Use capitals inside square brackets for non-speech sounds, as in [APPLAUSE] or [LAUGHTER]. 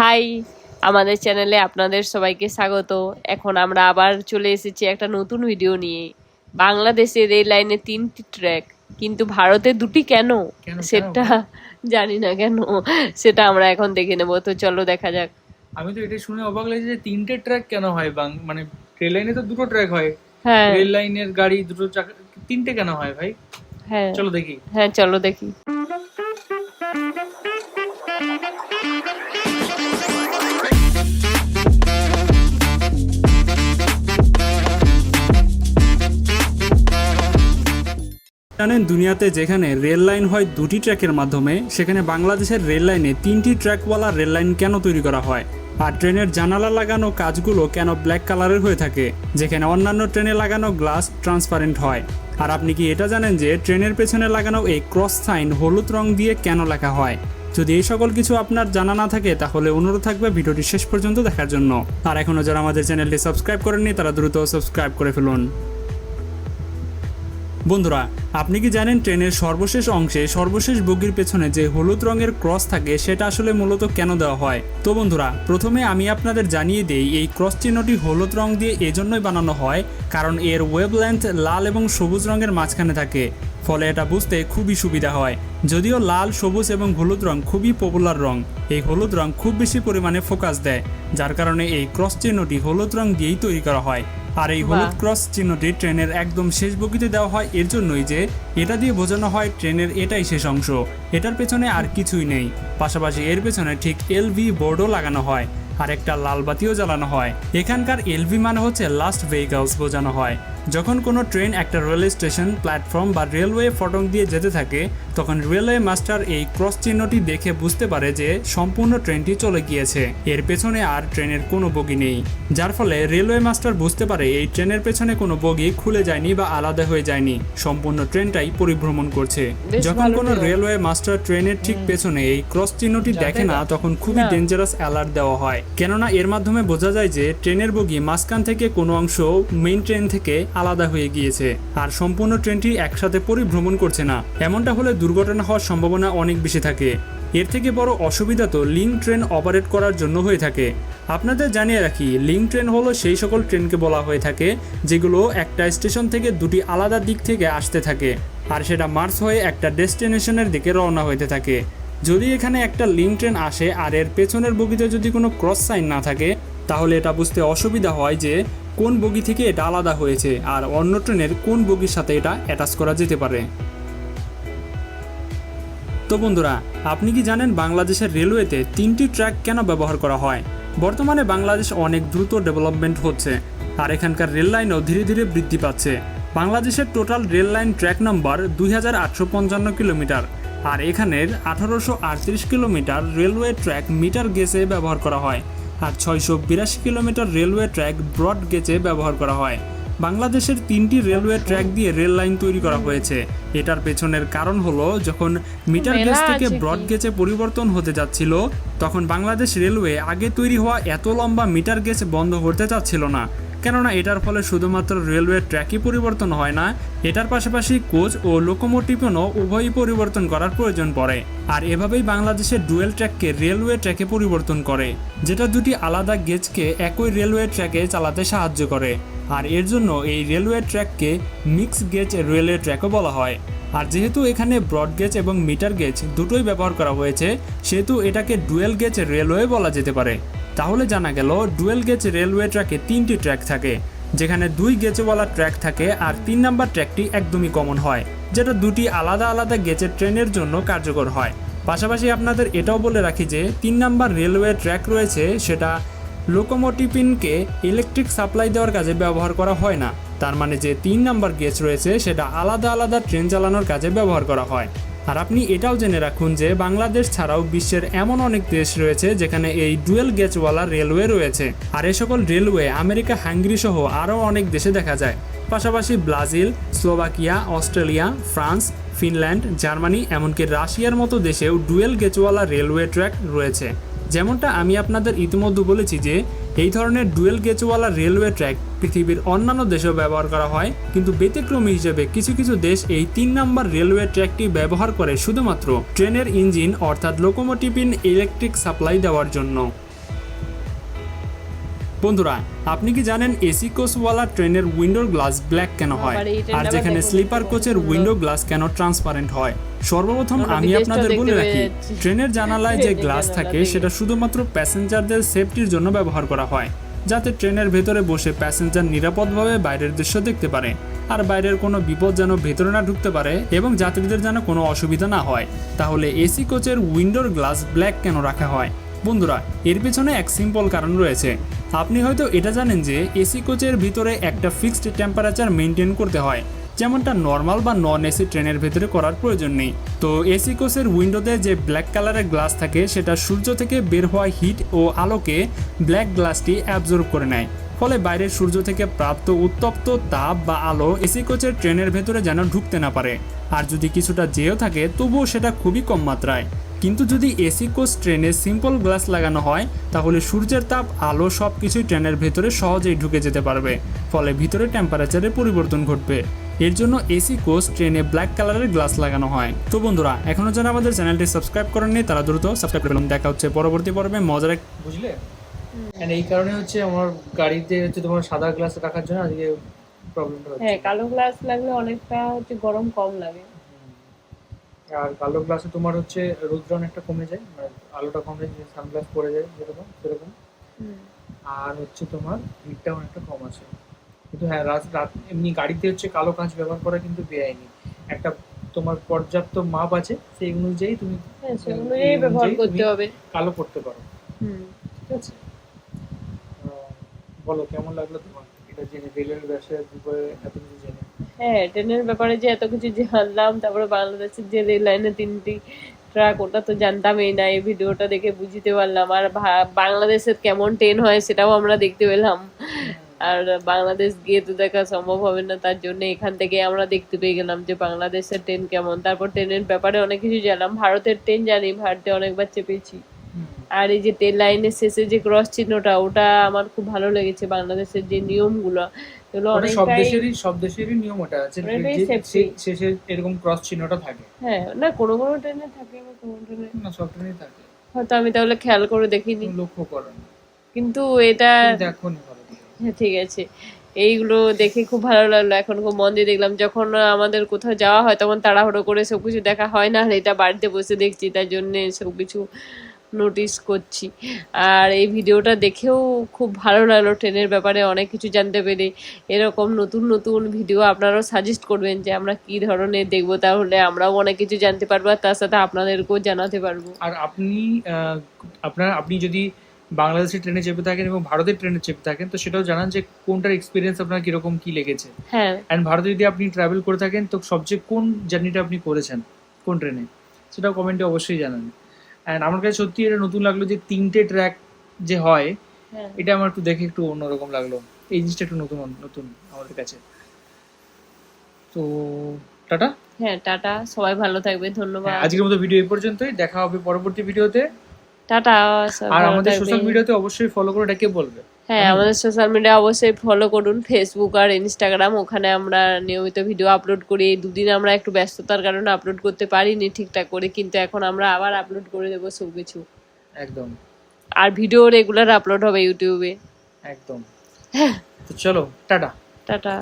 High আমাদের চ্যানেলে আপনাদের সবাইকে স্বাগত। এখন আমরা আবার চলে এসেছি একটা নতুন ভিডিও নিয়ে। বাংলাদেশে রেল লাইনে তিনটি ট্র্যাক কিন্তু ভারতে দুটি কেন? সেটা জানি না কেন। সেটা আমরা এখন দেখে নেব। তো চলো দেখা যাক। আমি তো এটা শুনে অবাক লাগছে যে তিনটে ট্র্যাক কেন হয় বাং মানে রেল লাইনে তো দুটো ট্র্যাক হয়। হ্যাঁ। রেল লাইনের গাড়ি দুটো চাকা তিনটে কেন হয় ভাই? হ্যাঁ। চলো দেখি। হ্যাঁ চলো দেখি। জানেন দুনিয়াতে যেখানে রেল লাইন হয় দুটি ট্র্যাকের মাধ্যমে, সেখানে বাংলাদেশের রেল লাইনে তিনটি ট্র্যাকওয়ালা রেল লাইন কেন তৈরি করা হয়? আর ট্রেনের জানালা লাগানো কাজগুলো কেন ব্ল্যাক কালারের হয়ে থাকে? যেখানে অন্যান্য ট্রেনে লাগানো গ্লাস ট্রান্সপারেন্ট হয়। আর আপনি কি এটা জানেন যে ট্রেনের পেছনে লাগানো এই ক্রস সাইন হলুদ রং দিয়ে কেন লেখা হয়? যদি এই সকল কিছু আপনার জানা না থাকে, তাহলে অনুরোধ থাকবে ভিডিওটি শেষ পর্যন্ত দেখার জন্য। আর এখনও যারা আমাদের চ্যানেলটি সাবস্ক্রাইব করেননি, তারা দ্রুত সাবস্ক্রাইব করে ফেলুন। বন্ধুরা, আপনি কি জানেন ট্রেনের সর্বশেষ অংশে সর্বশেষ বগির পেছনে যে হলুদ রঙের ক্রস থাকে সেটা আসলে মূলত কেন দেওয়া হয়? তো বন্ধুরা, প্রথমে আমি আপনাদের জানিয়ে দেই, এই ক্রস চিহ্নটি হলুদ রং দিয়ে এজন্যই বানানো হয় কারণ এর ওয়েব লেন্থ লাল এবং সবুজ রঙের মাঝখানে থাকে। ফলে এটা বুঝতে খুবই সুবিধা হয়। যদিও লাল, সবুজ এবং হলুদ রং খুবই পপুলার রং, এই হলুদ রং খুব বেশি পরিমাণে ফোকাস দেয়, যার কারণে এই ক্রস চিহ্নটি হলুদ রং দিয়েই তৈরি করা হয়। আর এই হলুদ ক্রস চিহ্নটি ট্রেনের একদম শেষ বগিতে দেওয়া হয় এর জন্যই যে এটা দিয়ে বোঝানো হয় ট্রেনের এটাই শেষ অংশ। এটার পেছনে আর কিছুই নেই। পাশাপাশি এর পেছনে ঠিক এল এলভি বোর্ডও লাগানো হয় আর একটা লাল বাতিও জ্বালানো হয়। এখানকার এলভি মানে হচ্ছে লাস্ট ভেহিকলস বোঝানো হয়। যখন কোনো ট্রেন একটা রেলওয়ে স্টেশন প্ল্যাটফর্ম বা রেলওয়ে ফটক দিয়ে যেতে থাকে তখন রেলওয়ে মাস্টার এই ক্রস চিহ্নটি দেখে বুঝতে পারে যে সম্পূর্ণ ট্রেনটি চলে গিয়েছে। এর পেছনে আর ট্রেনের কোনো বগি নেই। যার ফলে রেলওয়ে মাস্টার বুঝতে পারে এই ট্রেনের পেছনে কোনো বগি খুলে যায়নি বা আলাদা হয়ে যায়নি। সম্পূর্ণ ট্রেনটাই পরিভ্রমণ করছে। যখন কোনো রেলওয়ে মাস্টার ট্রেনের ঠিক পেছনে এই ক্রস চিহ্নটি দেখে না তখন খুবই। ডেঞ্জারাস অ্যালার্ট দেওয়া হয়। কেননা এর মাধ্যমে বোঝা যায় যে ট্রেনের বগি মাঝখান থেকে কোনো অংশ মেইন ট্রেন থেকে আলাদা হয়ে গিয়েছে। আর সম্পূর্ণ ট্রেনটি একসাথে পরিভ্রমণ করছে না। এমনটা হলে দুর্ঘটনা হওয়ার সম্ভাবনা অনেক বেশি থাকে। এর থেকে বড় অসুবিধা তো লিঙ্ক ট্রেন অপারেট করার জন্য হয়ে থাকে। আপনাদের জানিয়ে রাখি, লিঙ্ক ট্রেন হলো সেই সকল ট্রেনকে বলা হয়ে থাকে, যেগুলো একটা স্টেশন থেকে দুটি আলাদা দিক থেকে আসতে থাকে, আর সেটা মার্চ হয়ে একটা ডেস্টিনেশনের দিকে রওনা হইতে থাকে। যদি এখানে একটা লিঙ্ক ট্রেন আসে আর এর পেছনের বগিতে যদি কোনো ক্রস সাইন না থাকে তাহলে এটা বুঝতে অসুবিধা হয় যে কোন বগি থেকে এটা আলাদা হয়েছে আর অন্য ট্রেনের কোন বগির সাথে এটা অ্যাটাচ করা যেতে পারে। তো বন্ধুরা, আপনি কি জানেন বাংলাদেশের রেলওয়েতে তিনটি ট্র্যাক কেন ব্যবহার করা হয়? বর্তমানে বাংলাদেশ অনেক দ্রুত ডেভেলপমেন্ট হচ্ছে আর এখানকার রেল লাইনও ধীরে ধীরে বৃদ্ধি পাচ্ছে। বাংলাদেশের total rail line track number দুই হাজার আটশো পঞ্চান্ন কিলোমিটার আর এখানের আঠারোশো আটত্রিশ কিলোমিটার রেলওয়ে ট্র্যাক মিটার গেসে ব্যবহার করা হয়। আর ছয়শো বিরাশি কিলোমিটার রেলওয়ে ট্র্যাক ব্রড গেজে ব্যবহার করা হয়। বাংলাদেশের তিনটি রেলওয়ে ট্র্যাক দিয়ে রেল লাইন তৈরি করা হয়েছে। এটার পেছনের কারণ হলো যখন মিটার গেজ থেকে ব্রড গেজে পরিবর্তন হতে যাচ্ছিল তখন বাংলাদেশ রেলওয়ে আগে তৈরি হওয়া এত লম্বা মিটার গেজ বন্ধ করতে চাচ্ছিল না। কেননা এটার ফলে শুধুমাত্র রেলওয়ে ট্র্যাকই পরিবর্তন হয় না, এটার পাশাপাশি কোচ ও লোকোমোটিভও উভয়ই পরিবর্তন করার প্রয়োজন পড়ে। আর এভাবেই বাংলাদেশের ডুয়েল ট্র্যাককে রেলওয়ে ট্র্যাকে পরিবর্তন করে, যেটা দুটি আলাদা গেজকে একই রেলওয়ে ট্র্যাকে চালাতে সাহায্য করে। আর এর জন্য এই রেলওয়ে ট্র্যাককে মিক্স গেজ রেলওয়ে ট্র্যাকও বলা হয়। আর যেহেতু এখানে ব্রড গেজ এবং মিটার গেজ দুটোই ব্যবহার করা হয়েছে, সেহেতু এটাকে ডুয়েল গেজ রেলওয়ে বলা যেতে পারে। তাহলে জানা গেল ডুয়েল গেজ রেলওয়ে ট্র্যাকে তিনটি ট্র্যাক থাকে, যেখানে দুই গেজওয়ালা ট্র্যাক থাকে আর তিন নাম্বার ট্র্যাকটি একদমই কমন হয়, যেটা দুটি আলাদা আলাদা গেজের ট্রেনের জন্য কার্যকর হয়। পাশাপাশি আপনাদের এটাও বলে রাখি যে, তিন নাম্বার রেলওয়ে ট্র্যাক রয়েছে, সেটা লোকোমোটিপিনকে ইলেকট্রিক সাপ্লাই দেওয়ার কাজে ব্যবহার করা হয় না। তার মানে যে তিন নাম্বার গেজ রয়েছে, সেটা আলাদা আলাদা ট্রেন চালানোর কাজে ব্যবহার করা হয়। আর আপনি এটাও জেনে রাখুন যে বাংলাদেশ ছাড়াও বিশ্বের এমন অনেক দেশ রয়েছে যেখানে এই ডুয়েল গেজওয়ালা রেলওয়ে রয়েছে। আর এ সকল রেলওয়ে আমেরিকা, হাঙ্গেরি সহ আরও অনেক দেশে দেখা যায়। পাশাপাশি Brazil, Slovakia, Australia, France, Finland, Germany এমনকি রাশিয়ার মতো দেশেও ডুয়েল গেজওয়ালা রেলওয়ে ট্র্যাক রয়েছে। যেমনটা আমি আপনাদের ইতিমধ্যে বলেছি যে এই ধরনের ডুয়েল গেজওয়ালা রেলওয়ে ট্র্যাক পৃথিবীর অন্যান্য দেশেও ব্যবহার করা হয়, কিন্তু ব্যতিক্রমী হিসেবে কিছু কিছু দেশ এই তিন নম্বর রেলওয়ে ট্র্যাকটি ব্যবহার করে শুধুমাত্র। ট্রেনের ইঞ্জিন, অর্থাৎ লোকোমোটিভ ইন ইলেকট্রিক সাপ্লাই দেওয়ার জন্য। বন্ধুরা আপনি কি জানেন এসি কোচওয়ালা ট্রেনের উইন্ডোর গ্লাস ব্ল্যাক কেন হয়? আর যেখানে স্লিপার কোচের উইন্ডো গ্লাস কেন ট্রান্সপারেন্ট হয়? সর্বপ্রথম আমি আপনাদের বলে রাখি ট্রেনের জানালায় যে [LAUGHS] গ্লাস থাকে সেটা শুধুমাত্র প্যাসেঞ্জারদের সেফটির জন্য ব্যবহার করা হয় যাতে ট্রেনের ভেতরে বসে প্যাসেঞ্জার নিরাপদভাবে বাইরের দৃশ্য দেখতে পারে আর বাইরের কোনো বিপদ যেন ভেতরে না ঢুকতে পারে এবং যাত্রীদের যেন কোনো অসুবিধা না হয়। তাহলে এসি কোচের উইন্ডোর গ্লাস ব্ল্যাক কেন রাখা হয়? বন্ধুরা এর পেছনে এক সিম্পল কারণ রয়েছে। আপনি হয়তো এটা জানেন যে এসি কোচের ভিতরে একটা ফিক্সড টেম্পারেচার মেনটেন করতে হয়, যেমনটা নর্মাল বা নন এসি ট্রেনের ভেতরে করার প্রয়োজন নেই। তো এসি কোচের উইন্ডোতে যে ব্ল্যাক কালারের গ্লাস থাকে, সেটা সূর্য থেকে বের হওয়া হিট ও আলোকে ব্ল্যাক গ্লাসটি অ্যাবজর্ব করে নেয়। ফলে বাইরের সূর্য থেকে প্রাপ্ত উত্তপ্ত তাপ বা আলো এসি কোচের ট্রেনের ভেতরে যেন ঢুকতে না পারে। আর যদি কিছুটা যেও থাকে, তবুও সেটা খুবই কম মাত্রায়। কিন্তু যদি এসি কোচ ট্রেনে সিম্পল গ্লাস লাগানো হয় তাহলে সূর্যের তাপ আলো সব কিছুই ট্রেনের ভেতরে সহজেই ঢুকে যেতে পারবে। ফলে ভিতরে টেম্পারেচারে পরিবর্তন ঘটবে। এর জন্য এসি কোচ ট্রেনে ব্ল্যাক কালারের গ্লাস লাগানো হয়। তো বন্ধুরা এখনও যারা আমাদের চ্যানেলটি সাবস্ক্রাইব করেননি তারা দ্রুত সাবস্ক্রাইব করে ফেলুন। দেখা হচ্ছে পরবর্তী পর্বে। মজার এক বুঝলে? এই কারণে হচ্ছে আমার গাড়িতে হচ্ছে তোমার সাদা গ্লাস রাখার জন্য আজকে প্রবলেমটা হচ্ছে। হ্যাঁ কালো গ্লাস লাগলে অনেকটা হচ্ছে গরম কম লাগে। আর কালো গ্লাসে তোমার হচ্ছে রৌদ্র অনেকটা কমে যায় মানে আলোটা কমে যায় সানগ্লাস পরে যায় যেরকম সেরকম। আর হচ্ছে তোমার হিটটা অনেকটা কম আছে। কিন্তু হ্যাঁ রাত রাত এমনি গাড়িতে হচ্ছে কালো কাঁচ ব্যবহার করা কিন্তু বেআইনি। একটা তোমার পর্যাপ্ত মাপ আছে সেই অনুযায়ী তুমি হ্যাঁ ব্যবহার করতে হবে। কালো করতে পারো। হুম ঠিক আছে। বলো কেমন লাগল তোমার? এটা জেনে রেলের ব্যবসায় এত কিছু জেনে। হ্যাঁ ট্রেনের ব্যাপারে যে এত কিছু জানলাম তারপরে বাংলাদেশের যে রেল লাইনে তিনটি ট্রাক ওটা তো জানতামই না এই ভিডিওটা দেখে বুঝতে পারলাম। আর বাংলাদেশের কেমন ট্রেন হয় সেটাও আমরা দেখতে পেলাম। আর বাংলাদেশ গিয়ে তো দেখা সম্ভব হবে না তার জন্য এখান থেকে আমরা দেখতে পেয়ে গেলাম যে বাংলাদেশের ট্রেন কেমন। তারপর ট্রেনের ব্যাপারে অনেক কিছু জানলাম। ভারতের ট্রেন জানি ভারতে অনেকবার চেপেছি। আর এই যে ট্রেন লাইনের শেষে যে ক্রস চিহ্নটা ওটা আমার খুব ভালো লেগেছে বাংলাদেশের যে নিয়মগুলো। ওটা সব দেশেরই সব দেশেরই নিয়ম ওটা আছে শেষে এরকম ক্রস চিহ্নটা থাকে। হ্যাঁ না কোনো কোনো ট্রেনে থাকে বা কোনো ট্রেনে না সব ট্রেনেই থাকে। হয়তো আমি তাহলে খেয়াল করে দেখিনি। লক্ষ্য করো কিন্তু এটা দেখো। হ্যাঁ ঠিক আছে। এইগুলো দেখে খুব ভালো লাগল। এখন খুব মন দিয়ে দেখলাম যখন আমাদের কোথাও যাওয়া হয় তখন তাড়াহুড়ো করে সবকিছু দেখা হয় না আর এটা বাড়িতে বসে দেখছি তার জন্য সবকিছু নোটিস করছি। আর এই ভিডিওটা দেখেও খুব ভালো লাগল ট্রেনের ব্যাপারে অনেক কিছু জানতে পেরে। এরকম নতুন নতুন ভিডিও আপনারাও সাজেস্ট করবেন যে আমরা কি ধরনের দেখব তাহলে আমরাও অনেক কিছু জানতে পারব আর তার সাথে আপনাদেরকেও জানাতে পারব। আর আপনি আপনার আপনি যদি বাংলাদেশের ট্রেনে চেপে থাকেন এবং ভারতের ট্রেনে চেপে থাকেন তো সেটাও জানান যে কোনটার এক্সপিরিয়েন্স আপনার কীরকম কি লেগেছে। হ্যাঁ। অ্যান্ড ভারতে যদি আপনি ট্রাভেল করে থাকেন তো সবচেয়ে কোন জার্নিটা আপনি করেছেন কোন ট্রেনে? সেটাও কমেন্টে অবশ্যই জানান। অ্যান্ড আমার কাছে সত্যি এটা নতুন লাগল যে তিনটে ট্র্যাক যে হয় হ্যাঁ। এটা আমার একটু দেখে একটু অন্যরকম লাগল। এই জিনিসটা একটু নতুন নতুন আমাদের কাছে। তো টাটা? হ্যাঁ টাটা। সবাই ভালো থাকবে ধন্যবাদ। হ্যাঁ, আজকের মতো ভিডিও এই পর্যন্তই। দেখা হবে পরবর্তী ভিডিওতে টাটা আর আমাদের সোশ্যাল মিডিয়াতে অবশ্যই ফলো করে এটাকে বলবে? হ্যাঁ আমাদের সোশ্যাল মিডিয়া অবশ্যই ফলো করুন ফেসবুক আর ইনস্টাগ্রাম ওখানে আমরা নিয়মিত ভিডিও আপলোড করি। এই দুদিন আমরা একটু ব্যস্ততার কারণে আপলোড করতে পারিনি ঠিকঠাক করে কিন্তু এখন আমরা আবার আপলোড করে দেবো সব কিছু। একদম। আর ভিডিও রেগুলার আপলোড হবে ইউটিউবে একদম। হ্যাঁ। তো চলো টাটা। টাটা।